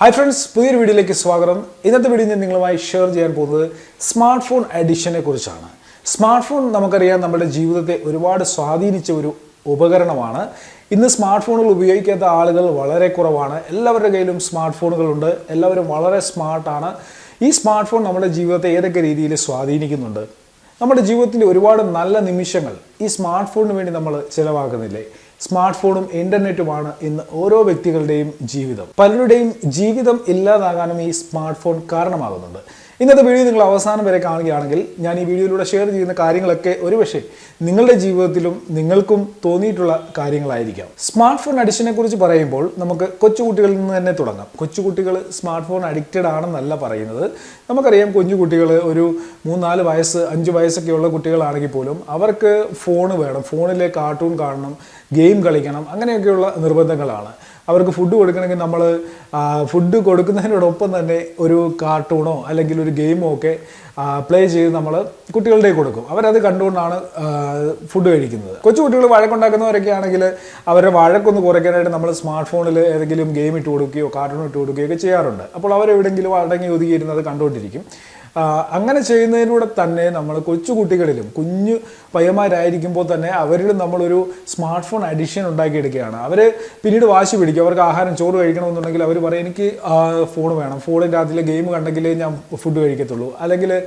Hi friends പുതിയൊരു വീഡിയോയിലേക്ക് സ്വാഗതം. ഇന്നത്തെ വീഡിയോ ഞാൻ നിങ്ങളുമായി ഷെയർ ചെയ്യാൻ പോകുന്നത് സ്മാർട്ട് ഫോൺ അഡിഷനെ കുറിച്ചാണ്. സ്മാർട്ട് ഫോൺ നമുക്കറിയാം നമ്മുടെ ജീവിതത്തെ ഒരുപാട് സ്വാധീനിച്ച ഒരു ഉപകരണമാണ്. ഇന്ന് സ്മാർട്ട് ഫോണുകൾ ഉപയോഗിക്കാത്ത ആളുകൾ വളരെ കുറവാണ്. എല്ലാവരുടെ കയ്യിലും സ്മാർട്ട് ഫോണുകളുണ്ട് എല്ലാവരും വളരെ സ്മാർട്ടാണ് ഈ സ്മാർട്ട് ഫോൺ നമ്മുടെ ജീവിതത്തെ ഏതൊക്കെ രീതിയിൽ സ്വാധീനിക്കുന്നുണ്ട്? നമ്മുടെ ജീവിതത്തിന്റെ ഒരുപാട് നല്ല നിമിഷങ്ങൾ ഈ സ്മാർട്ട് ഫോണിന് വേണ്ടി നമ്മൾ ചിലവാക്കുന്നില്ലേ? സ്മാർട്ട് ഫോണും ഇന്റർനെറ്റുമാണ് ഇന്ന് ഓരോ വ്യക്തികളുടെയും ജീവിതം. പലരുടെയും ജീവിതം ഇല്ലാതാകാനും ഈ സ്മാർട്ട് ഫോൺ കാരണമാകുന്നുണ്ട്. ഇന്നത്തെ വീഡിയോ നിങ്ങൾ അവസാനം വരെ കാണുകയാണെങ്കിൽ ഞാൻ ഈ വീഡിയോയിലൂടെ ഷെയർ ചെയ്യുന്ന കാര്യങ്ങളൊക്കെ ഒരുപക്ഷെ നിങ്ങളുടെ ജീവിതത്തിലും നിങ്ങൾക്കും തോന്നിയിട്ടുള്ള കാര്യങ്ങളായിരിക്കാം. സ്മാർട്ട് ഫോൺ അഡിക്ഷനെ കുറിച്ച് പറയുമ്പോൾ നമുക്ക് കൊച്ചുകുട്ടികളിൽ നിന്ന് തന്നെ തുടങ്ങാം. കൊച്ചുകുട്ടികൾ സ്മാർട്ട് ഫോൺ അഡിക്റ്റഡ് ആണെന്നല്ല പറയുന്നത്. നമുക്കറിയാം കുഞ്ഞു കുട്ടികൾ ഒരു മൂന്നാൽ വയസ്സ് അഞ്ച് വയസ്സൊക്കെയുള്ള കുട്ടികളാണെങ്കിൽ പോലും അവർക്ക് ഫോൺ വേണം. ഫോണിലെ കാർട്ടൂൺ കാണണം ഗെയിം കളിക്കണം അങ്ങനെയൊക്കെയുള്ള നിർബന്ധങ്ങളാണ്. അവർക്ക് ഫുഡ് കൊടുക്കണമെങ്കിൽ നമ്മൾ ഫുഡ് കൊടുക്കുന്നതിനോടൊപ്പം തന്നെ ഒരു കാർട്ടൂണോ അല്ലെങ്കിൽ ഒരു ഗെയിമോ ഒക്കെ പ്ലേ ചെയ്ത് നമ്മൾ കുട്ടികളുടെ കൊടുക്കും. അവരത് കണ്ടുകൊണ്ടാണ് ഫുഡ് കഴിക്കുന്നത്. കൊച്ചു കുട്ടികൾ വഴക്കുണ്ടാക്കുന്നവരൊക്കെ ആണെങ്കിൽ അവരുടെ വഴക്കൊന്ന് കുറയ്ക്കാനായിട്ട് നമ്മൾ സ്മാർട്ട് ഫോണിൽ ഏതെങ്കിലും ഗെയിം ഇട്ട് കൊടുക്കുകയോ കാർട്ടൂൺ ഇട്ട് കൊടുക്കുകയോ ഒക്കെ ചെയ്യാറുണ്ട്. അപ്പോൾ അവരെവിടെങ്കിലും അടങ്ങി ഒതുങ്ങിയിരുന്നത് കണ്ടുകൊണ്ടിരിക്കും. അങ്ങനെ ചെയ്യുന്നതിലൂടെ തന്നെ നമ്മൾ കൊച്ചു കുട്ടികളിലും കുഞ്ഞു പയ്യന്മാരായിരിക്കുമ്പോൾ തന്നെ അവരിൽ നമ്മളൊരു സ്മാർട്ട് ഫോൺ അഡിഷൻ ഉണ്ടാക്കിയെടുക്കുകയാണ്. അവർ പിന്നീട് വാശി പിടിക്കും. അവർക്ക് ആഹാരം ചോറ് കഴിക്കണമെന്നുണ്ടെങ്കിൽ അവർ പറയും എനിക്ക് ഫോൺ വേണം. ഫോണിന്റെ അതിലെ ഗെയിം കണ്ടെങ്കിലേ ഞാൻ ഫുഡ് കഴിക്കത്തുള്ളൂ. അല്ലെങ്കിൽ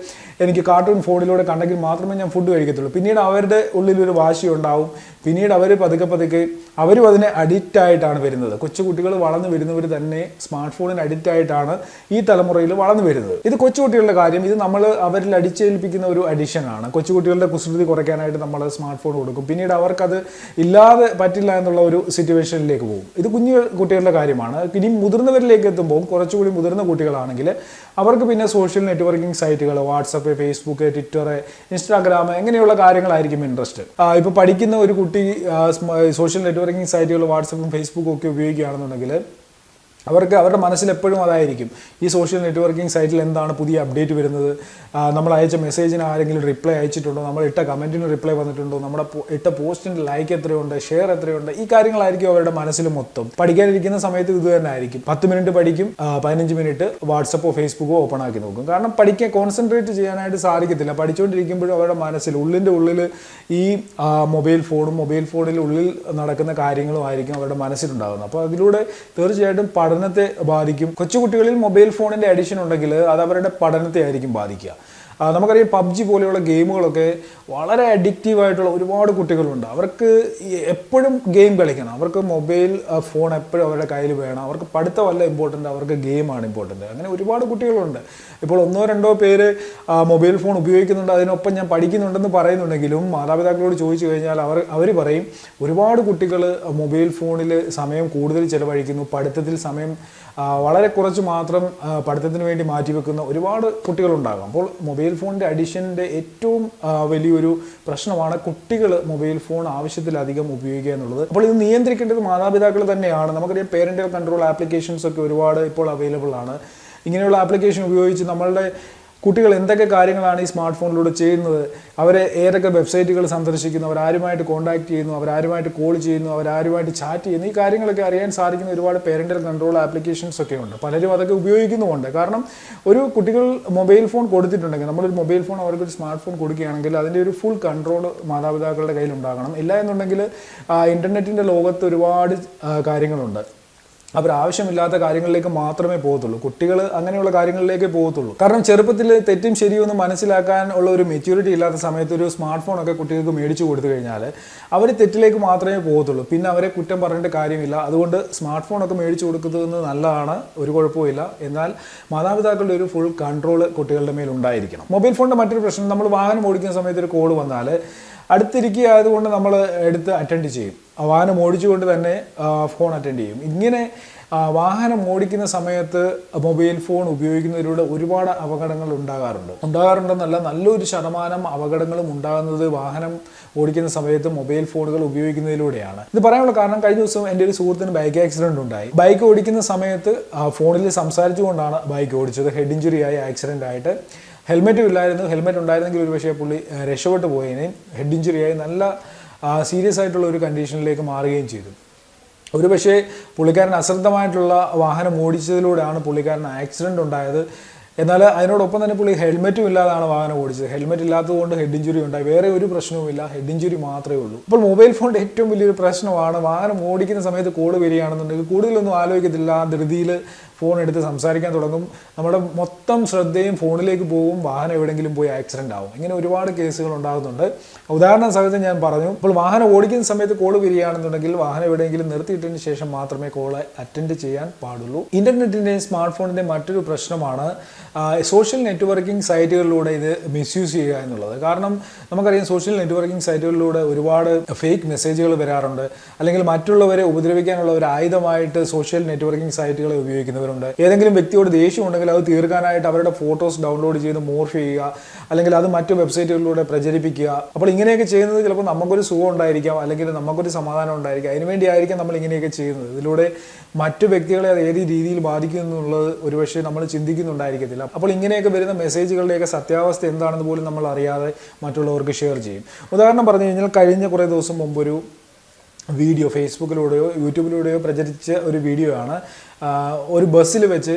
എനിക്ക് കാർട്ടൂൺ ഫോണിലൂടെ കണ്ടെങ്കിൽ മാത്രമേ ഞാൻ ഫുഡ് കഴിക്കത്തുള്ളൂ. പിന്നീട് അവരുടെ ഉള്ളിലൊരു വാശി ഉണ്ടാവും. പിന്നീട് അവർ പതുക്കെ പതുക്കെ അവരും അതിനെ അഡിക്റ്റ് ആയിട്ടാണ് വരുന്നത്. കൊച്ചുകുട്ടികൾ വളർന്നു വരുന്നവർ തന്നെ സ്മാർട്ട് ഫോണിന് അഡിക്റ്റ് ആയിട്ടാണ് ഈ തലമുറയിൽ വളർന്നു വരുന്നത്. ഇത് കൊച്ചുകുട്ടികളുടെ കാര്യം. ഇത് നമ്മൾ അവരിൽ അടിച്ചേൽപ്പിക്കുന്ന ഒരു അഡിഷനാണ് കൊച്ചുകുട്ടികളുടെ കുസൃതി കുറയ്ക്കാനായിട്ട് നമ്മൾ സ്മാർട്ട് ഫോൺ കൊടുക്കും. പിന്നീട് അവർക്കത് ഇല്ലാതെ പറ്റില്ല എന്നുള്ള ഒരു സിറ്റുവേഷനിലേക്ക് പോകും. ഇത് കുഞ്ഞു കുട്ടികളുടെ കാര്യമാണ്. ഇനി മുതിർന്നവരിലേക്ക് എത്തുമ്പോൾ കുറച്ചുകൂടി മുതിർന്ന കുട്ടികളാണെങ്കിൽ അവർക്ക് പിന്നെ സോഷ്യൽ നെറ്റ്വർക്കിംഗ് സൈറ്റുകൾ വാട്സപ്പ് ഫേസ്ബുക്ക് ട്വിറ്റർ ഇൻസ്റ്റാഗ്രാം ഇങ്ങനെയുള്ള കാര്യങ്ങളായിരിക്കും ഇൻട്രസ്റ്റ് ഇപ്പോൾ പഠിക്കുന്ന ഒരു കുട്ടി സോഷ്യൽ നെറ്റ്വർക്കിംഗ് സൈറ്റുകൾ വാട്സപ്പും ഫേസ്ബുക്കും ഒക്കെ ഉപയോഗിക്കുകയാണെന്നുണ്ടെങ്കിൽ അവർക്ക് അവരുടെ മനസ്സിൽ എപ്പോഴും അതായിരിക്കും. ഈ സോഷ്യൽ നെറ്റ്വർക്കിംഗ് സൈറ്റിൽ എന്താണ് പുതിയ അപ്ഡേറ്റ് വരുന്നത്? നമ്മൾ അയച്ച മെസ്സേജിന് ആരെങ്കിലും റിപ്ലൈ അയച്ചിട്ടുണ്ടോ? നമ്മൾ ഇട്ട കമന്റിന് റിപ്ലൈ വന്നിട്ടുണ്ടോ? നമ്മുടെ ഇട്ട പോസ്റ്റിന്റെ ലൈക്ക് എത്രയുണ്ട്? ഷെയർ എത്രയുണ്ട്? ഈ കാര്യങ്ങളായിരിക്കും അവരുടെ മനസ്സിൽ മൊത്തം. പഠിക്കാനിരിക്കുന്ന സമയത്ത് ഇത് തന്നെ ആയിരിക്കും. പത്ത് മിനിറ്റ് പഠിക്കും പതിനഞ്ച് മിനിറ്റ് വാട്സപ്പോ ഫേസ്ബുക്കോ ഓപ്പൺ ആക്കി നോക്കും. കാരണം പഠിക്കാൻ കോൺസെൻട്രേറ്റ് ചെയ്യാനായിട്ട് സാധിക്കത്തില്ല. പഠിച്ചുകൊണ്ടിരിക്കുമ്പോഴും അവരുടെ മനസ്സിൽ ഉള്ളിന്റെ ഉള്ളിൽ ഈ മൊബൈൽ ഫോണും മൊബൈൽ ഫോണിൽ ഉള്ളിൽ നടക്കുന്ന കാര്യങ്ങളും ആയിരിക്കും അവരുടെ മനസ്സിലുണ്ടാകുന്നത്. അപ്പോൾ അതിലൂടെ തീർച്ചയായിട്ടും പഠനത്തെ ബാധിക്കും. കൊച്ചുകുട്ടികളിൽ മൊബൈൽ ഫോണിന്റെ അഡിഷൻ ഉണ്ടെങ്കിൽ അത് അവരുടെ പഠനത്തെ ആയിരിക്കും ബാധിക്കുക. നമുക്കറിയാം പബ്ജി പോലെയുള്ള ഗെയിമുകളൊക്കെ വളരെ അഡിക്റ്റീവ് ആയിട്ടുള്ള ഒരുപാട് കുട്ടികളുണ്ട്. അവർക്ക് എപ്പോഴും ഗെയിം കളിക്കണം. അവർക്ക് മൊബൈൽ ഫോൺ എപ്പോഴും അവരുടെ കയ്യിൽ വേണം. അവർക്ക് പഠിത്തമല്ല ഇമ്പോർട്ടന്റ് അവർക്ക് ഗെയിമാണ് ഇമ്പോർട്ടന്റ് അങ്ങനെ ഒരുപാട് കുട്ടികളുണ്ട്. ഇപ്പോൾ ഒന്നോ രണ്ടോ പേര് മൊബൈൽ ഫോൺ ഉപയോഗിക്കുന്നുണ്ട് അതിനൊപ്പം ഞാൻ പഠിക്കുന്നുണ്ടെന്ന് പറയുന്നുണ്ടെങ്കിലും മാതാപിതാക്കളോട് ചോദിച്ചു കഴിഞ്ഞാൽ അവർ അവർ പറയും ഒരുപാട് കുട്ടികൾ മൊബൈൽ ഫോണിൽ സമയം കൂടുതൽ ചിലവഴിക്കുന്നു പഠിത്തത്തിൽ സമയം വളരെ കുറച്ച് മാത്രം പഠിത്തത്തിന് വേണ്ടി മാറ്റിവെക്കുന്ന ഒരുപാട് കുട്ടികളുണ്ടാകും. അപ്പോൾ മൊബൈൽ ഫോണിന്റെ അഡിഷന്റെ ഏറ്റവും വലിയൊരു പ്രശ്നമാണ് കുട്ടികൾ മൊബൈൽ ഫോൺ ആവശ്യത്തിലധികം ഉപയോഗിക്കുക എന്നുള്ളത്. അപ്പോൾ ഇത് നിയന്ത്രിക്കേണ്ടത് മാതാപിതാക്കൾ തന്നെയാണ്. നമുക്കറിയാം പേരന്റൽ കൺട്രോൾ ആപ്ലിക്കേഷൻസ് ഒക്കെ ഒരുപാട് ഇപ്പോൾ അവൈലബിൾ ആണ് ഇങ്ങനെയുള്ള ആപ്ലിക്കേഷൻ ഉപയോഗിച്ച് നമ്മളുടെ കുട്ടികൾ എന്തൊക്കെ കാര്യങ്ങളാണ് ഈ സ്മാർട്ട് ഫോണിലൂടെ ചെയ്യുന്നത്? അവരെ ഏതൊക്കെ വെബ്സൈറ്റുകൾ സന്ദർശിക്കുന്നു? അവരാരുമായിട്ട് കോൺടാക്ട് ചെയ്യുന്നു? അവരാരുമായിട്ട് കോൾ ചെയ്യുന്നു? അവരാരുമായിട്ട് ചാറ്റ് ചെയ്യുന്നു? ഈ കാര്യങ്ങളൊക്കെ അറിയാൻ സാധിക്കുന്ന ഒരുപാട് പേരന്റൽ കൺട്രോൾ ആപ്ലിക്കേഷൻസ് ഒക്കെ ഉണ്ട്. പലരും അതൊക്കെ ഉപയോഗിക്കുന്നുമുണ്ട്. കാരണം ഒരു കുട്ടികൾ മൊബൈൽ ഫോൺ കൊടുത്തിട്ടുണ്ടെങ്കിൽ നമ്മളൊരു മൊബൈൽ ഫോൺ അവർക്ക് ഒരു സ്മാർട്ട് ഫോൺ കൊടുക്കുകയാണെങ്കിൽ അതിന്റെ ഒരു ഫുൾ കൺട്രോൾ മാതാപിതാക്കളുടെ കയ്യിൽ ഉണ്ടാകണം ഇല്ല എന്നുണ്ടെങ്കിൽ ഇന്റർനെറ്റിന്റെ ലോകത്ത് ഒരുപാട് കാര്യങ്ങളുണ്ട്. അവർ ആവശ്യമില്ലാത്ത കാര്യങ്ങളിലേക്ക് മാത്രമേ പോകത്തുള്ളൂ. കുട്ടികൾ അങ്ങനെയുള്ള കാര്യങ്ങളിലേക്ക് പോകത്തുള്ളൂ. കാരണം ചെറുപ്പത്തിൽ തെറ്റും ശരിയും ഒന്ന് മനസ്സിലാക്കാൻ ഉള്ള ഒരു മെച്യൂരിറ്റി ഇല്ലാത്ത സമയത്ത് ഒരു സ്മാർട്ട് ഫോൺ ഒക്കെ കുട്ടികൾക്ക് മേടിച്ചു കൊടുത്തു കഴിഞ്ഞാൽ അവർ തെറ്റിലേക്ക് മാത്രമേ പോകത്തുള്ളൂ. പിന്നെ അവരെ കുറ്റം പറഞ്ഞിട്ട് കാര്യമില്ല. അതുകൊണ്ട് സ്മാർട്ട് ഫോണൊക്കെ മേടിച്ചു കൊടുക്കുന്നത് നല്ലതാണ്. ഒരു കുഴപ്പമില്ല എന്നാൽ മാതാപിതാക്കളുടെ ഒരു ഫുൾ കൺട്രോൾ കുട്ടികളുടെ മേൽ ഉണ്ടായിരിക്കണം. മൊബൈൽ ഫോണിന്റെ മറ്റൊരു പ്രശ്നം നമ്മൾ വാഹനം ഓടിക്കുന്ന സമയത്ത് ഒരു കോൾ വന്നാൽ അടുത്തിരിക്കുക ആയതുകൊണ്ട് നമ്മൾ എടുത്ത് അറ്റൻഡ് ചെയ്യും. വാഹനം ഓടിച്ചുകൊണ്ട് തന്നെ ഫോൺ അറ്റൻഡ് ചെയ്യും. ഇങ്ങനെ വാഹനം ഓടിക്കുന്ന സമയത്ത് മൊബൈൽ ഫോൺ ഉപയോഗിക്കുന്നതിലൂടെ ഒരുപാട് അപകടങ്ങൾ ഉണ്ടാകാറുണ്ട്. ഉണ്ടാകാറുണ്ടെന്നല്ല നല്ലൊരു ശതമാനം അപകടങ്ങളും ഉണ്ടാകുന്നത് വാഹനം ഓടിക്കുന്ന സമയത്ത് മൊബൈൽ ഫോണുകൾ ഉപയോഗിക്കുന്നതിലൂടെയാണ്. ഇത് പറയാനുള്ള കാരണം കഴിഞ്ഞ ദിവസം എന്റെ ഒരു സുഹൃത്തിന് ബൈക്ക് ആക്സിഡന്റ് ഉണ്ടായി. ബൈക്ക് ഓടിക്കുന്ന സമയത്ത് ഫോണിൽ സംസാരിച്ചുകൊണ്ടാണ് ബൈക്ക് ഓടിച്ചത്. ഹെഡ് ഇഞ്ചുറി ആയി ആക്സിഡന്റ് ആയിട്ട്. ഹെൽമെറ്റും ഇല്ലായിരുന്നു. ഹെൽമെറ്റ് ഉണ്ടായിരുന്നെങ്കിൽ ഒരു പക്ഷേ പുള്ളി രക്ഷപ്പെട്ടു പോയേനെ. ഹെഡ് ഇഞ്ചുറി ആയി നല്ല സീരിയസ് ആയിട്ടുള്ള ഒരു കണ്ടീഷനിലേക്ക് മാറുകയും ചെയ്തു. ഒരു പക്ഷേ പുള്ളിക്കാരൻ അശ്രദ്ധമായിട്ടുള്ള വാഹനം ഓടിച്ചതിലൂടെയാണ് പുള്ളിക്കാരന് ആക്സിഡന്റ് ഉണ്ടായത്. എന്നാൽ അതിനോടൊപ്പം തന്നെ പുള്ളി ഹെൽമെറ്റും ഇല്ലാതാണ് വാഹനം ഓടിച്ചത്. ഹെൽമെറ്റ് ഇല്ലാത്തതുകൊണ്ട് ഹെഡ് ഇഞ്ചുറി ഉണ്ടായി. വേറെ ഒരു പ്രശ്നവുമില്ല ഹെഡ് ഇഞ്ചുറി മാത്രമേ ഉള്ളൂ. അപ്പോൾ മൊബൈൽ ഫോണിന്റെ ഏറ്റവും വലിയൊരു പ്രശ്നമാണ് വാഹനം ഓടിക്കുന്ന സമയത്ത് കോൾ വരികയാണെന്നുണ്ടെങ്കിൽ കൂടുതലൊന്നും ആലോചിക്കത്തില്ല. ധൃതിയിൽ ഫോൺ എടുത്ത് സംസാരിക്കാൻ തുടങ്ങും. നമ്മുടെ മൊത്തം ശ്രദ്ധയും ഫോണിലേക്ക് പോകും. വാഹനം എവിടെയെങ്കിലും പോയി ആക്സിഡന്റ് ആവും. ഇങ്ങനെ ഒരുപാട് കേസുകൾ ഉണ്ടാകുന്നുണ്ട്. ഉദാഹരണ സഹിതം ഞാൻ പറഞ്ഞു. ഇപ്പോൾ വാഹനം ഓടിക്കുന്ന സമയത്ത് കോൾ വരികയാണെന്നുണ്ടെങ്കിൽ വാഹനം എവിടെയെങ്കിലും നിർത്തിയിട്ടതിന് ശേഷം മാത്രമേ കോൾ അറ്റൻഡ് ചെയ്യാൻ പാടുള്ളൂ. ഇന്റർനെറ്റിന്റെയും സ്മാർട്ട് ഫോണിന്റെ മറ്റൊരു പ്രശ്നമാണ് സോഷ്യൽ നെറ്റ്വർക്കിംഗ് സൈറ്റുകളിലൂടെ ഇത് മിസ്യൂസ് ചെയ്യുക എന്നുള്ളത്. കാരണം നമുക്കറിയാം സോഷ്യൽ നെറ്റ്വർക്കിംഗ് സൈറ്റുകളിലൂടെ ഒരുപാട് ഫേക്ക് മെസ്സേജുകൾ വരാറുണ്ട്. അല്ലെങ്കിൽ മറ്റുള്ളവരെ ഉപദ്രവിക്കാനുള്ള ഒരു ആയുധമായിട്ട് സോഷ്യൽ നെറ്റ്വർക്കിംഗ് സൈറ്റുകളെ ഉപയോഗിക്കുന്നവരുണ്ട് ഏതെങ്കിലും വ്യക്തിയോട് ദേഷ്യം ഉണ്ടെങ്കിൽ അത് തീർക്കാനായിട്ട് അവരുടെ ഫോട്ടോസ് ഡൗൺലോഡ് ചെയ്ത് മോർഫ് ചെയ്യുക അല്ലെങ്കിൽ അത് മറ്റു വെബ്സൈറ്റുകളിലൂടെ പ്രചരിപ്പിക്കുക. അപ്പോൾ ഇങ്ങനെയൊക്കെ ചെയ്യുന്നത് ചിലപ്പോൾ നമുക്കൊരു സുഖം ഉണ്ടായിരിക്കാം അല്ലെങ്കിൽ നമുക്കൊരു സമാധാനം ഉണ്ടായിരിക്കാം. അതിനുവേണ്ടി ആയിരിക്കാം നമ്മൾ ഇങ്ങനെയൊക്കെ ചെയ്യുന്നത്. ഇതിലൂടെ മറ്റു വ്യക്തികളെ അത് ഏത് രീതിയിൽ ബാധിക്കും എന്നുള്ളത് ഒരുപക്ഷെ നമ്മൾ ചിന്തിക്കുന്നുണ്ടായിരിക്കത്തില്ല. അപ്പോൾ ഇങ്ങനെയൊക്കെ വരുന്ന മെസ്സേജുകളുടെയൊക്കെ സത്യാവസ്ഥ എന്താണെന്ന് പോലും നമ്മൾ അറിയാതെ മറ്റുള്ളവർക്ക് ഷെയർ ചെയ്യും. ഉദാഹരണം പറഞ്ഞു കഴിഞ്ഞാൽ കഴിഞ്ഞ കുറേ ദിവസം മുമ്പ് ഒരു വീഡിയോ ഫേസ്ബുക്കിലൂടെയോ യൂട്യൂബിലൂടെയോ പ്രചരിച്ച ഒരു വീഡിയോ ആണ് ഒരു ബസ്സിൽ വെച്ച്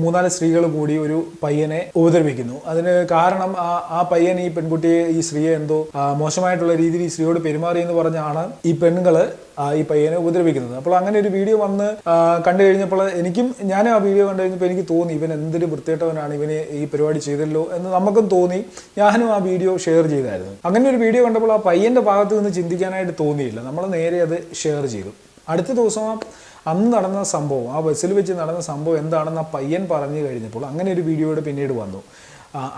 മൂന്നാൽ സ്ത്രീകൾ കൂടി ഒരു പയ്യനെ ഉപദ്രവിക്കുന്നു. അതിന് കാരണം ആ ആ പയ്യൻ ഈ പെൺകുട്ടിയെ ഈ സ്ത്രീയെ എന്തോ മോശമായിട്ടുള്ള രീതിയിൽ ഈ സ്ത്രീയോട് പെരുമാറി എന്ന് പറഞ്ഞാണ് ഈ പെണ്ണുങ്ങൾ ഈ പയ്യനെ ഉപദ്രവിക്കുന്നത്. അപ്പോൾ അങ്ങനെ ഒരു വീഡിയോ വന്ന് കണ്ടു കഴിഞ്ഞപ്പോൾ എനിക്കും ഞാൻ ആ വീഡിയോ കണ്ടു കഴിഞ്ഞപ്പോൾ എനിക്ക് തോന്നി ഇവൻ എന്തൊരു വൃത്തികെട്ടവനാണ് ഇവന് ഈ പരിപാടി ചെയ്തല്ലോ എന്ന് നമുക്കും തോന്നി. ഞാനും ആ വീഡിയോ ഷെയർ ചെയ്തായിരുന്നു. അങ്ങനെ ഒരു വീഡിയോ കണ്ടപ്പോൾ ആ പയ്യന്റെ ഭാഗത്ത് നിന്ന് ചിന്തിക്കാനായിട്ട് തോന്നിയില്ല. നമ്മൾ നേരെ അത് ഷെയർ ചെയ്തു. അടുത്ത ദിവസം അന്ന് നടന്ന സംഭവം ആ ബസ്സിൽ വെച്ച് നടന്ന സംഭവം എന്താണെന്ന് ആ പയ്യൻ പറഞ്ഞു കഴിഞ്ഞപ്പോൾ അങ്ങനെ ഒരു വീഡിയോയുടെ പിന്നീട് വന്നു.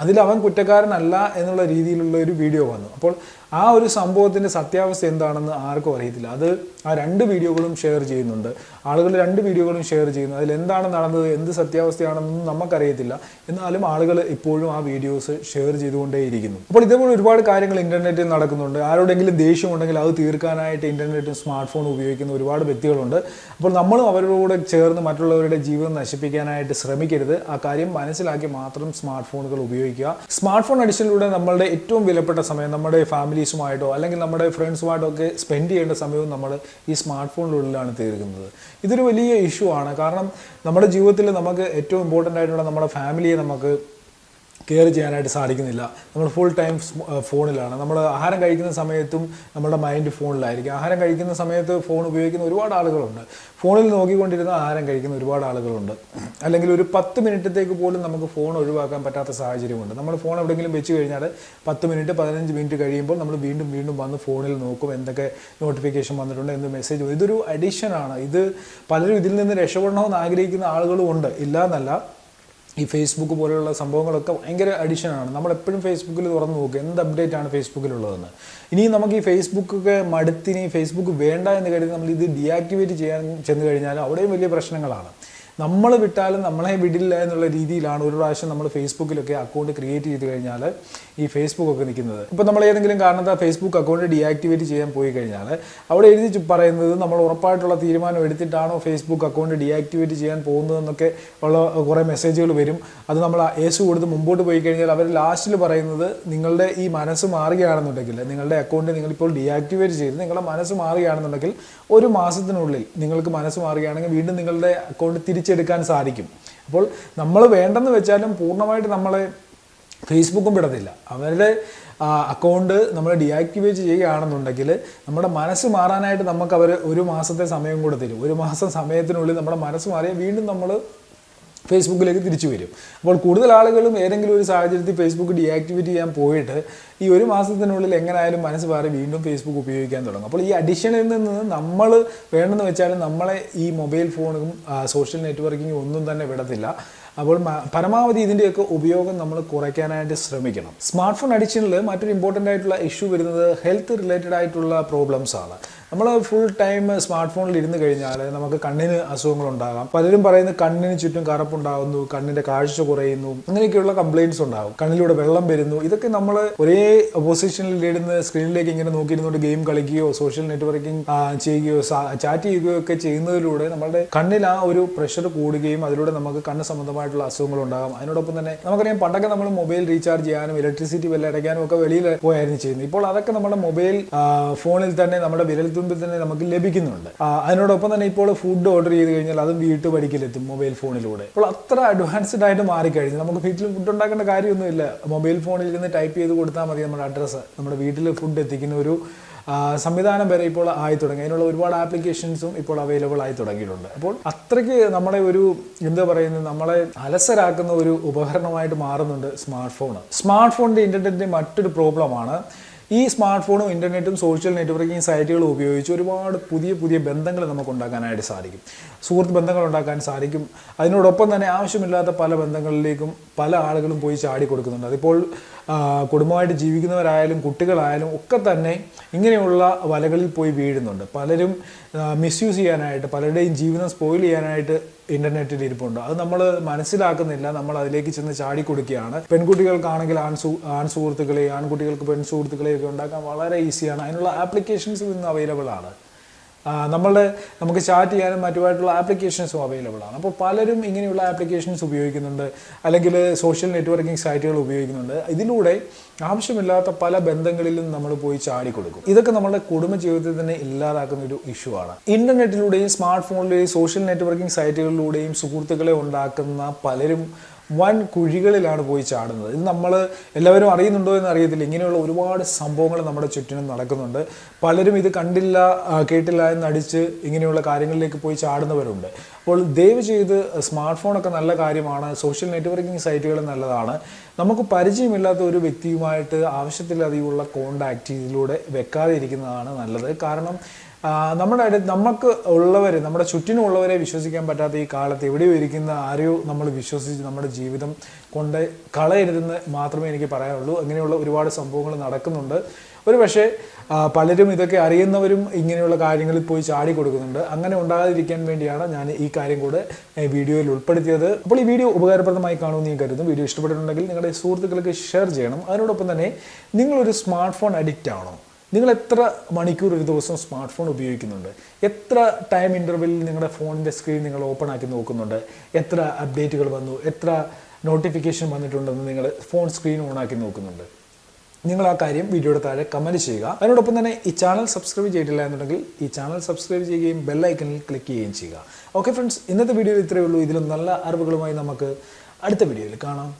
അതിൽ അവൻ കുറ്റക്കാരനല്ല എന്നുള്ള രീതിയിലുള്ള ഒരു വീഡിയോ വന്നു. അപ്പോൾ ആ ഒരു സംഭവത്തിന്റെ സത്യാവസ്ഥ എന്താണെന്ന് ആർക്കും അറിയത്തില്ല. അത് ആ രണ്ട് വീഡിയോകളും ഷെയർ ചെയ്യുന്നുണ്ട്. ആളുകൾ രണ്ട് വീഡിയോകളും ഷെയർ ചെയ്യുന്നു. അതിൽ എന്താണ് നടന്നത് എന്ത് സത്യാവസ്ഥയാണെന്നൊന്നും നമുക്കറിയത്തില്ല. എന്നാലും ആളുകൾ ഇപ്പോഴും ആ വീഡിയോസ് ഷെയർ ചെയ്തുകൊണ്ടേയിരിക്കുന്നു. അപ്പോൾ ഇതേപോലെ ഒരുപാട് കാര്യങ്ങൾ ഇന്റർനെറ്റിൽ നടക്കുന്നുണ്ട്. ആരോടെങ്കിലും ദേഷ്യമുണ്ടെങ്കിൽ അത് തീർക്കാനായിട്ട് ഇന്റർനെറ്റും സ്മാർട്ട് ഫോണും ഉപയോഗിക്കുന്ന ഒരുപാട് വ്യക്തികളുണ്ട്. അപ്പോൾ നമ്മളും അവരോട് ചേർന്ന് മറ്റുള്ളവരുടെ ജീവിതം നശിപ്പിക്കാനായിട്ട് ശ്രമിക്കരുത്. ആ കാര്യം മനസ്സിലാക്കി മാത്രം സ്മാർട്ട് ഫോണുകൾ ഉപയോഗിക്കുക. സ്മാർട്ട് ഫോൺ അഡിഷനിലൂടെ നമ്മളുടെ ഏറ്റവും വിലപ്പെട്ട സമയം നമ്മുടെ ഫാമിലീസുമായിട്ടോ അല്ലെങ്കിൽ നമ്മുടെ ഫ്രണ്ട്സുമായിട്ടോ ഒക്കെ സ്പെൻഡ് ചെയ്യേണ്ട സമയവും നമ്മൾ ഈ സ്മാർട്ട് ഫോണിനുള്ളിലാണ് തീർക്കുന്നത് ഇതൊരു വലിയ ഇഷ്യൂ ആണ്. കാരണം നമ്മുടെ ജീവിതത്തിൽ നമുക്ക് ഏറ്റവും ഇമ്പോർട്ടന്റ് ആയിട്ടുള്ള നമ്മുടെ ഫാമിലിയെ നമുക്ക് കെയർ ചെയ്യാനായിട്ട് സാധിക്കുന്നില്ല. നമ്മൾ ഫുൾ ടൈം ഫോണിലാണ്. നമ്മൾ ആഹാരം കഴിക്കുന്ന സമയത്തും നമ്മുടെ മൈൻഡ് ഫോണിലായിരിക്കും. ആഹാരം കഴിക്കുന്ന സമയത്ത് ഫോൺ ഉപയോഗിക്കുന്ന ഒരുപാട് ആളുകളുണ്ട്. ഫോണിൽ നോക്കിക്കൊണ്ടിരുന്ന ആഹാരം കഴിക്കുന്ന ഒരുപാട് ആളുകളുണ്ട്. അല്ലെങ്കിൽ ഒരു പത്ത് മിനിറ്റത്തേക്ക് പോലും നമുക്ക് ഫോൺ ഒഴിവാക്കാൻ പറ്റാത്ത സാഹചര്യമുണ്ട്. നമ്മൾ ഫോൺ എവിടെയെങ്കിലും വെച്ച് കഴിഞ്ഞാൽ പത്ത് മിനിറ്റ് പതിനഞ്ച് മിനിറ്റ് കഴിയുമ്പോൾ നമ്മൾ വീണ്ടും വീണ്ടും വന്ന് ഫോണിൽ നോക്കും എന്തൊക്കെ നോട്ടിഫിക്കേഷൻ വന്നിട്ടുണ്ട് എന്ത് മെസ്സേജ് ഇതൊരു അഡിഷനാണ് ഇത് പലരും ഇതിൽ നിന്ന് രക്ഷപ്പെടണമെന്ന് ആഗ്രഹിക്കുന്ന ആളുകളും ഉണ്ട്. ഇല്ല എന്നല്ല ഈ ഫേസ്ബുക്ക് പോലെയുള്ള സംഭവങ്ങളൊക്കെ ഭയങ്കര അഡിഷനാണ് നമ്മളെപ്പോഴും ഫേസ്ബുക്കിൽ തുറന്ന് നോക്കുക. എന്ത് അപ്ഡേറ്റ് ആണ് ഫേസ്ബുക്കിലുള്ളതെന്ന് ഇനി നമുക്ക് ഈ ഫേസ്ബുക്കൊക്കെ മടുത്തിനി ഫേസ്ബുക്ക് വേണ്ട എന്ന് കരുതി നമ്മൾ ഇത് ഡീആക്ടിവേറ്റ് ചെയ്യാൻ ചെന്ന് കഴിഞ്ഞാൽ അവിടെയും വലിയ പ്രശ്നങ്ങളാണ്. നമ്മൾ വിട്ടാലും നമ്മളെ വിടില്ല എന്നുള്ള രീതിയിലാണ് ഒരു പ്രാവശ്യം നമ്മൾ ഫേസ്ബുക്കിലൊക്കെ അക്കൗണ്ട് ക്രിയേറ്റ് ചെയ്ത് കഴിഞ്ഞാൽ ഈ ഫേസ്ബുക്ക് ഒക്കെ നിൽക്കുന്നത്. ഇപ്പോൾ നമ്മൾ ഏതെങ്കിലും കാരണത്താൽ ഫേസ്ബുക്ക് അക്കൗണ്ട് ഡീആക്ടിവേറ്റ് ചെയ്യാൻ പോയി കഴിഞ്ഞാൽ അവിടെ എഴുതി പറയുന്നത് നമ്മൾ ഉറപ്പായിട്ടുള്ള തീരുമാനം എടുത്തിട്ടാണോ ഫേസ്ബുക്ക് അക്കൗണ്ട് ഡീആക്ടിവേറ്റ് ചെയ്യാൻ പോകുന്നതെന്നൊക്കെ ഉള്ള കുറേ മെസ്സേജുകൾ വരും. അത് നമ്മൾ യേശു കൊടുത്ത് മുമ്പോട്ട് പോയി കഴിഞ്ഞാൽ അവർ ലാസ്റ്റിൽ പറയുന്നത് നിങ്ങളുടെ ഈ മനസ്സ് മാറുകയാണെന്നുണ്ടെങ്കിൽ നിങ്ങളുടെ അക്കൗണ്ട് നിങ്ങളിപ്പോൾ ഡീആക്ടിവേറ്റ് ചെയ്ത് നിങ്ങളുടെ മനസ്സ് മാറുകയാണെന്നുണ്ടെങ്കിൽ ഒരു മാസത്തിനുള്ളിൽ നിങ്ങൾക്ക് മനസ്സ് മാറുകയാണെങ്കിൽ വീണ്ടും നിങ്ങളുടെ അക്കൗണ്ട് തിരിച്ചെടുക്കാൻ സാധിക്കും. അപ്പോൾ നമ്മൾ വേണ്ടെന്ന് വെച്ചാലും പൂർണമായിട്ട് നമ്മളെ ഫേസ്ബുക്കും വിടത്തില്ല. അവരുടെ അക്കൗണ്ട് നമ്മൾ ഡിയാക്ടിവേറ്റ് ചെയ്യുകയാണെന്നുണ്ടെങ്കിൽ നമ്മുടെ മനസ്സ് മാറാനായിട്ട് നമുക്ക് അവർ ഒരു മാസത്തെ സമയം കൂടെ തരും. ഒരു മാസം സമയത്തിനുള്ളിൽ നമ്മുടെ മനസ്സ് മാറിയാൽ വീണ്ടും നമ്മൾ ഫേസ്ബുക്കിലേക്ക് തിരിച്ചു വരും. അപ്പോൾ കൂടുതൽ ആളുകളും ഏതെങ്കിലും ഒരു സാഹചര്യത്തിൽ ഫേസ്ബുക്ക് ഡീആക്ടിവേറ്റ് ചെയ്യാൻ പോയിട്ട് ഈ ഒരു മാസത്തിനുള്ളിൽ എങ്ങനെയായാലും മനസ്സ് മാറി വീണ്ടും ഫേസ്ബുക്ക് ഉപയോഗിക്കാൻ തുടങ്ങും. അപ്പോൾ ഈ അഡിഷനിൽ നിന്ന് നമ്മൾ വേണമെന്ന് വെച്ചാൽ നമ്മളെ ഈ മൊബൈൽ ഫോണും സോഷ്യൽ നെറ്റ്വർക്കിങ്ങും ഒന്നും തന്നെ വിടത്തില്ല. അപ്പോൾ പരമാവധി ഇതിന്റെയൊക്കെ ഉപയോഗം നമ്മൾ കുറയ്ക്കാനായിട്ട് ശ്രമിക്കണം. സ്മാർട്ട് ഫോൺ അഡിക്ഷനിൽ മറ്റൊരു ഇമ്പോർട്ടന്റ് ആയിട്ടുള്ള ഇഷ്യൂ വരുന്നത് ഹെൽത്ത് റിലേറ്റഡ് ആയിട്ടുള്ള പ്രോബ്ലംസ് ആണ്. നമ്മൾ ഫുൾ ടൈം സ്മാർട്ട് ഫോണിൽ ഇരുന്ന് കഴിഞ്ഞാൽ നമുക്ക് കണ്ണിന് അസുഖങ്ങൾ ഉണ്ടാകാം. പലരും പറയുന്നത് കണ്ണിന് ചുറ്റും കറുപ്പുണ്ടാകുന്നു കണ്ണിന്റെ കാഴ്ച കുറയുന്നു അങ്ങനെയൊക്കെയുള്ള കംപ്ലയിന്റ്സ് ഉണ്ടാകും കണ്ണിലൂടെ വെള്ളം വരുന്നു. ഇതൊക്കെ നമ്മൾ ഒരേ പൊസിഷനിൽ ഇരുന്ന് സ്ക്രീനിലേക്ക് ഇങ്ങനെ നോക്കിയിരുന്നുകൊണ്ട് ഗെയിം കളിക്കുകയോ സോഷ്യൽ നെറ്റ്വർക്കിംഗ് ചെയ്യുകയോ ചാറ്റ് ചെയ്യുകയോ ഒക്കെ ചെയ്യുന്നതിലൂടെ നമ്മുടെ കണ്ണിൽ ആ ഒരു പ്രഷർ കൂടുകയും അതിലൂടെ നമുക്ക് കണ്ണ് സംബന്ധമായിട്ടുള്ള മാരകമായിട്ടുള്ള അസുഖങ്ങൾ ഉണ്ടാകാം. അതിനോടൊപ്പം തന്നെ നമുക്കറിയാം പണ്ടൊക്കെ നമ്മൾ മൊബൈൽ റീചാർജ് ചെയ്യാനും ഇലക്ട്രിസിറ്റി ബില്ല് അടയ്ക്കാനും ഒക്കെ വെളിയിൽ പോയായിരുന്നു ചെയ്യുന്നത്. ഇപ്പോൾ അതൊക്കെ നമ്മുടെ മൊബൈൽ ഫോണിൽ തന്നെ നമ്മുടെ വിരൽത്തുമ്പിൽ തന്നെ നമുക്ക് ലഭിക്കുന്നുണ്ട്. അതിനോടൊപ്പം തന്നെ ഇപ്പോൾ ഫുഡ് ഓർഡർ ചെയ്ത് കഴിഞ്ഞാൽ അതും വീട്ടുപടിക്കലെത്തും മൊബൈൽ ഫോണിലൂടെ. അപ്പോൾ അത്ര അഡ്വാൻസ്ഡ് ആയിട്ട് മാറിക്കഴിഞ്ഞു. നമുക്ക് വീട്ടിൽ ഫുഡ് ഉണ്ടാക്കേണ്ട കാര്യമൊന്നുമില്ല. മൊബൈൽ ഫോണിൽ ഇരുന്ന് ടൈപ്പ് ചെയ്ത് കൊടുത്താൽ മതി നമ്മുടെ അഡ്രസ്സ് നമ്മുടെ വീട്ടിൽ ഫുഡ് എത്തിക്കുന്ന ഒരു സംവിധാനം വരെ ഇപ്പോൾ ആയി തുടങ്ങി. അതിനുള്ള ഒരുപാട് ആപ്ലിക്കേഷൻസും ഇപ്പോൾ അവൈലബിൾ ആയി തുടങ്ങിയിട്ടുണ്ട്. അപ്പോൾ അത്രയ്ക്ക് നമ്മളെ ഒരു എന്താ പറയുന്നത് നമ്മളെ അലസരാക്കുന്ന ഒരു ഉപകരണമായിട്ട് മാറുന്നുണ്ട് സ്മാർട്ട് ഫോൺ സ്മാർട്ട് ഫോണിന്റെ ഇന്റർനെറ്റിന്റെ മറ്റൊരു പ്രോബ്ലമാണ് ഈ സ്മാർട്ട് ഫോണും ഇന്റർനെറ്റും സോഷ്യൽ നെറ്റ്വർക്കിംഗ് സൈറ്റുകളും ഉപയോഗിച്ച് ഒരുപാട് പുതിയ പുതിയ ബന്ധങ്ങൾ നമുക്ക് ഉണ്ടാക്കാനായിട്ട് സാധിക്കും. സുഹൃത്ത് ബന്ധങ്ങൾ ഉണ്ടാക്കാൻ സാധിക്കും. അതിനോടൊപ്പം തന്നെ ആവശ്യമില്ലാത്ത പല ബന്ധങ്ങളിലേക്കും പല ആളുകളും പോയി ചാടി കൊടുക്കുന്നുണ്ട്. അതിപ്പോൾ കുടുംബമായിട്ട് ജീവിക്കുന്നവരായാലും കുട്ടികളായാലും ഒക്കെ തന്നെ ഇങ്ങനെയുള്ള വലകളിൽ പോയി വീഴുന്നുണ്ട്. പലരും മിസ്യൂസ് ചെയ്യാനായിട്ട് പലരുടെയും ജീവിതം സ്പോയിൽ ചെയ്യാനായിട്ട് ഇന്റർനെറ്റിൽ ഇരിപ്പുണ്ട്. അത് നമ്മൾ മനസ്സിലാക്കുന്നില്ല. നമ്മൾ അതിലേക്ക് ചെന്ന് ചാടി കൊടുക്കുകയാണ്. പെൺകുട്ടികൾക്കാണെങ്കിൽ ആൺ സു ആൺ സുഹൃത്തുക്കളെ ആൺകുട്ടികൾക്ക് പെൺ സുഹൃത്തുക്കളെയൊക്കെ ഉണ്ടാക്കാൻ വളരെ ഈസിയാണ് അതിനുള്ള ആപ്ലിക്കേഷൻസ് ഇന്ന് അവൈലബിൾ ആണ്. നമ്മളുടെ നമുക്ക് ചാറ്റ് ചെയ്യാനും മറ്റുമായിട്ടുള്ള ആപ്ലിക്കേഷൻസും അവൈലബിൾ ആണ്. അപ്പോൾ പലരും ഇങ്ങനെയുള്ള ആപ്ലിക്കേഷൻസ് ഉപയോഗിക്കുന്നുണ്ട്. അല്ലെങ്കിൽ സോഷ്യൽ നെറ്റ്വർക്കിംഗ് സൈറ്റുകൾ ഉപയോഗിക്കുന്നുണ്ട്. ഇതിലൂടെ ആവശ്യമില്ലാത്ത പല ബന്ധങ്ങളിലും നമ്മൾ പോയി ചാടി കൊടുക്കും ഇതൊക്കെ നമ്മുടെ കുടുംബ ജീവിതത്തിൽ തന്നെ ഇല്ലാതാക്കുന്ന ഒരു ഇഷ്യൂ ആണ്. ഇന്റർനെറ്റിലൂടെയും സ്മാർട്ട് ഫോണിലൂടെയും സോഷ്യൽ നെറ്റ്വർക്കിംഗ് സൈറ്റുകളിലൂടെയും സുഹൃത്തുക്കളെ ഉണ്ടാക്കുന്ന പലരും വൻ കുഴികളിലാണ് പോയി ചാടുന്നത്. ഇത് നമ്മൾ എല്ലാവരും അറിയുന്നുണ്ടോ എന്ന് അറിയത്തില്ല. ഇങ്ങനെയുള്ള ഒരുപാട് സംഭവങ്ങൾ നമ്മുടെ ചുറ്റിനും നടക്കുന്നുണ്ട്. പലരും ഇത് കണ്ടില്ല കേട്ടില്ല എന്നടിച്ച് ഇങ്ങനെയുള്ള കാര്യങ്ങളിലേക്ക് പോയി ചാടുന്നവരുണ്ട്. അപ്പോൾ ദയവ് ചെയ്ത് സ്മാർട്ട് ഫോണൊക്കെ നല്ല കാര്യമാണ്. സോഷ്യൽ നെറ്റ്വർക്കിംഗ് സൈറ്റുകൾ നല്ലതാണ്. നമുക്ക് പരിചയമില്ലാത്ത ഒരു വ്യക്തിയുമായിട്ട് ആവശ്യത്തിലധികമുള്ള കോണ്ടാക്റ്റ് ഇതിലൂടെ വെക്കാതെ ഇരിക്കുന്നതാണ് നല്ലത്. കാരണം നമ്മുടെ അടുത്ത് നമുക്ക് ഉള്ളവരെ നമ്മുടെ ചുറ്റിനുമുള്ളവരെ വിശ്വസിക്കാൻ പറ്റാത്ത ഈ കാലത്ത് എവിടെയോ ഇരിക്കുന്ന ആരെയോ നമ്മൾ വിശ്വസിച്ച് നമ്മുടെ ജീവിതം കൊണ്ട് കളയരുതെന്ന് മാത്രമേ എനിക്ക് പറയാനുള്ളൂ. അങ്ങനെയുള്ള ഒരുപാട് സംഭവങ്ങൾ നടക്കുന്നുണ്ട്. ഒരു പക്ഷേ പലരും ഇതൊക്കെ അറിയുന്നവരും ഇങ്ങനെയുള്ള കാര്യങ്ങളിൽ പോയി ചാടി കൊടുക്കുന്നുണ്ട്. അങ്ങനെ ഉണ്ടാകാതിരിക്കാൻ വേണ്ടിയാണ് ഞാൻ ഈ കാര്യം കൂടെ വീഡിയോയിൽ ഉൾപ്പെടുത്തിയത്. അപ്പോൾ ഈ വീഡിയോ ഉപകാരപ്രദമായി കാണുമെന്ന് ഞാൻ കരുതുന്നു. വീഡിയോ ഇഷ്ടപ്പെട്ടിട്ടുണ്ടെങ്കിൽ നിങ്ങളുടെ സുഹൃത്തുക്കൾക്ക് ഷെയർ ചെയ്യണം. അതിനോടൊപ്പം തന്നെ നിങ്ങളൊരു സ്മാർട്ട് ഫോൺ അഡിക്റ്റ് ആണോ നിങ്ങൾ എത്ര മണിക്കൂർ ഒരു ദിവസം സ്മാർട്ട് ഫോൺ ഉപയോഗിക്കുന്നുണ്ട്? എത്ര ടൈം ഇന്റർവെല്ലിൽ നിങ്ങളുടെ ഫോണിന്റെ സ്ക്രീൻ നിങ്ങൾ ഓപ്പൺ ആക്കി നോക്കുന്നുണ്ട്? എത്ര അപ്ഡേറ്റുകൾ വന്നു? എത്ര നോട്ടിഫിക്കേഷൻ വന്നിട്ടുണ്ടെന്ന് നിങ്ങൾ ഫോൺ സ്ക്രീൻ ഓൺ ആക്കി നോക്കുന്നുണ്ട്? നിങ്ങൾ ആ കാര്യം വീഡിയോയുടെ താഴെ കമന്റ് ചെയ്യുക. അതിനോടൊപ്പം തന്നെ ഈ ചാനൽ സബ്സ്ക്രൈബ് ചെയ്തിട്ടില്ല എന്നുണ്ടെങ്കിൽ ഈ ചാനൽ സബ്സ്ക്രൈബ് ചെയ്യുകയും ബെല്ലൈക്കണിൽ ക്ലിക്ക് ചെയ്യുകയും ചെയ്യുക. ഓക്കെ ഫ്രണ്ട്സ് ഇന്നത്തെ വീഡിയോ ഇത്രയേ ഉള്ളൂ. ഇതിലും നല്ല അറിവുകളുമായി നമുക്ക് അടുത്ത വീഡിയോയിൽ കാണാം.